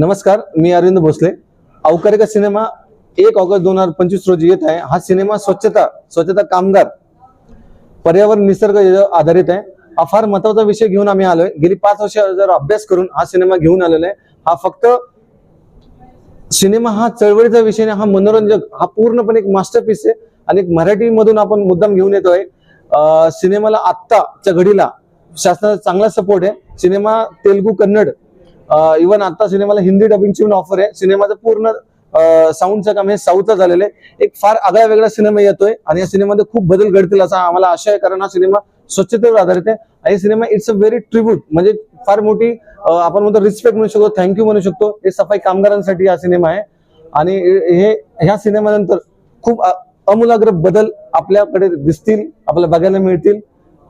नमस्कार मी अरविंद भोसले. अवकारे का सिनेमा एक ऑगस्ट दोन हजार पंचवीस रोजी येत आहे. हा सिनेमा स्वच्छता स्वच्छता कामगार पर्यावरण निसर्ग आधारित आहे. हा फार महत्त्वाचा विषय घेऊन आम्ही आलोय. गेली पाच वर्ष जर अभ्यास करून हा सिनेमा घेऊन आलेला आहे. हा फक्त सिनेमा हा चळवळीचा विषय नाही हा मनोरंजक हा पूर्णपणे एक मास्टरपीस आहे आणि एक मराठी मधून आपण मुद्दाम घेऊन येतोय. सिनेमाला आत्ताच्या घडीला शासनाचा चांगला सपोर्ट आहे. सिनेमा तेलगू कन्नड इवन आता सिनेमाला हिंदी डबिंगची पण ऑफर आहे. सिनेमाचं पूर्ण साऊंडचं काम हे साऊथचं झालेलं आहे. एक फार आगळा वेगळा सिनेमा येतोय आणि या सिनेमामध्ये खूप बदल घडतील असा आम्हाला आशा आहे कारण हा सिनेमा स्वच्छतेवर आधारित आहे. आणि cinema it's a very tribute म्हणजे फार मोठी आपण म्हणतो रिस्पेक्ट म्हणू शकतो थँक्यू म्हणू शकतो. हे सफाई कामगारांसाठी हा सिनेमा आहे. आणि हे ह्या सिनेमानंतर खूप अ- अमूलाग्र बदल आपल्याकडे दिसतील आपल्याला बघायला मिळतील.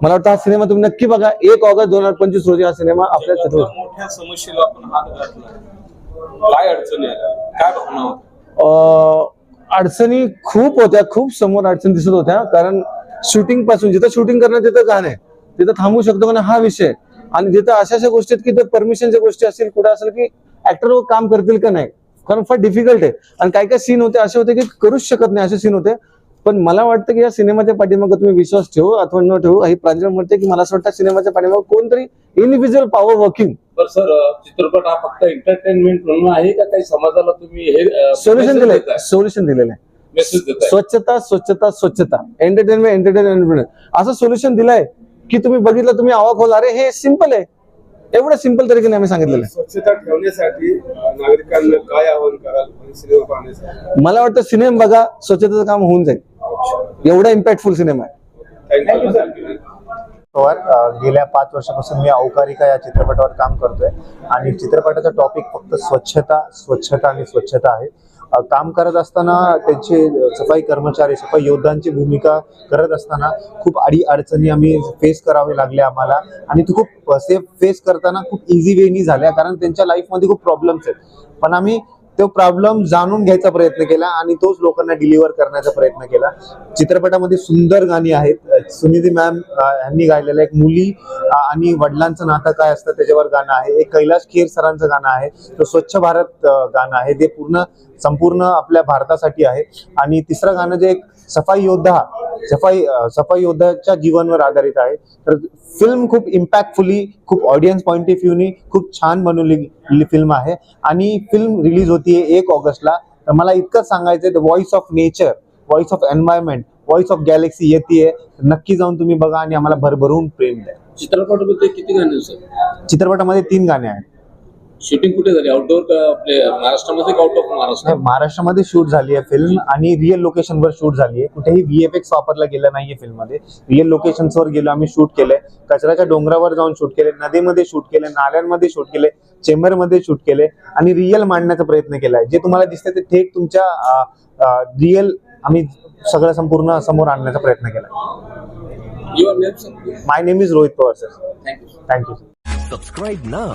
मला वाटतं हा सिनेमा तुम्ही नक्की बघा. एक ऑगस्ट दोन हजार पंचवीस रोजी हा सिनेमा आपल्या मोठ्या समस्येला आपण हात घातला. काय अडचणी काय भावना अडचणी खूप होत्या. खूप समोर अडचणी दिसत होत्या. कारण शूटिंगपासून जिथं शूटिंग करणं तिथं गाणं तिथं थांबू शकतो का नाही हा विषय. आणि जिथं अशा अशा गोष्टी आहेत की परमिशनच्या गोष्टी असतील कुठे असेल की ऍक्टर काम करतील का नाही? कारण फार डिफिकल्ट आहे. आणि काय काय सीन होते असे होते की करूच शकत नाही असे सीन होते. पण मला वाटतं की या सिनेमाच्या पाठीमागे तुम्ही विश्वास ठेवू अथवा न ठेवू. ही प्रांजळ म्हणते की मला असं वाटतं सिनेमाच्या पाठीमागे कोणतरी इनडिव्हिज्युअल पॉवर वर्किंग सर चित्रपट हा फक्त एंटरटेनमेंट म्हणून आहे का काही समाजाला तुम्ही हे सोल्युशन दिलंय. सोल्युशन दिलेलं आहे. स्वच्छता स्वच्छता स्वच्छता. एंटरटेनमेंट एंटरटेनमेंट असं सोल्युशन दिलंय की तुम्ही बघितलं तुम्ही आवाक होल. अरे हे सिंपल आहे. एवढं सिंपल तरीके आम्ही सांगितलेलं आहे. स्वच्छता ठेवण्यासाठी नागरिकांना काय आवाहन कराल? सिनेमा पाहण्यासाठी? मला वाटतं सिनेमा बघा स्वच्छतेचं काम होऊन जाईल. एवढा इम्पॅक्टफुल सिनेमा आहे. पवार गेल्या पाच वर्षापासून मी अवकारिका या चित्रपटावर काम करतोय आणि चित्रपटाचा टॉपिक फक्त स्वच्छता स्वच्छता आणि स्वच्छता आहे. काम करत असताना त्यांचे सफाई कर्मचारी सफाई योद्धांची भूमिका करत असताना खूप अडी अडचणी आम्ही फेस करावे लागले आम्हाला. आणि ते खूप सेफ फेस करताना खूप इझी वेनी झाल्या कारण त्यांच्या लाईफमध्ये खूप प्रॉब्लेम्स आहेत. पण आम्ही तो प्रॉब्लेम जाणून घ्यायचा प्रयत्न केला आणि तोच लोकांना डिलिव्हर करण्याचा प्रयत्न केला. चित्रपटामध्ये सुंदर गाणी आहेत. सुनिधी मॅम यांनी गायलेलं एक मुली आणि वडिलांचं नातं काय असतं त्याच्यावर गाणं आहे. एक कैलाश खेर सरांचं गाणं आहे. तो स्वच्छ भारत गाणं आहे. ते पूर्ण संपूर्ण आपल्या भारतासाठी आहे. आणि तिसरं गाणं जे एक सफाई योद्धा सफाई सफाई योद्धाच्या जीवनवर आधारित आहे. तर फिल्म खूप इम्पॅक्टफुली खूप ऑडियन्स पॉईंट ऑफ व्ह्यूनी खूप छान बनवलेली फिल्म आहे. आणि फिल्म रिलीज होती होतीये एक ऑगस्टला. तर मला इतकंच सांगायचं voice of nature voice of environment voice of galaxy येते नक्की जाऊन तुम्ही बघा आणि आम्हाला भरभरून प्रेम द्या. चित्रपटामध्ये किती गाणे सर? चित्रपटामध्ये तीन गाणे आहेत. शूटिंग कुठे झाली? आउटडोर का आपले महाराष्ट्रामध्ये का आउट ऑफ महाराष्ट्र? महाराष्ट्रामध्ये शूट झाली आहे फिल्म आणि रिअल लोकेशनवर शूट झाली आहे. कुठेही व्हीएफएक्स वापरला गेला नाहीये फिल्ममध्ये रिअल लोकेशन्सवर गेलो आम्ही शूट केलंय. कचऱ्याच्या डोंगरावर जाऊन शूट केले नदीमध्ये शूट केले नाल्यांमध्ये शूट केले चेंबरमध्ये शूट केले आणि रिअल मांडण्याचा प्रयत्न केलाय. जे तुम्हाला दिसतंय ते थेट तुमच्या रिअल आम्ही सगळं संपूर्ण समोर आणण्याचा प्रयत्न केला your name sir my name is Rohit Pawar sir thank you thank you Subscribe now.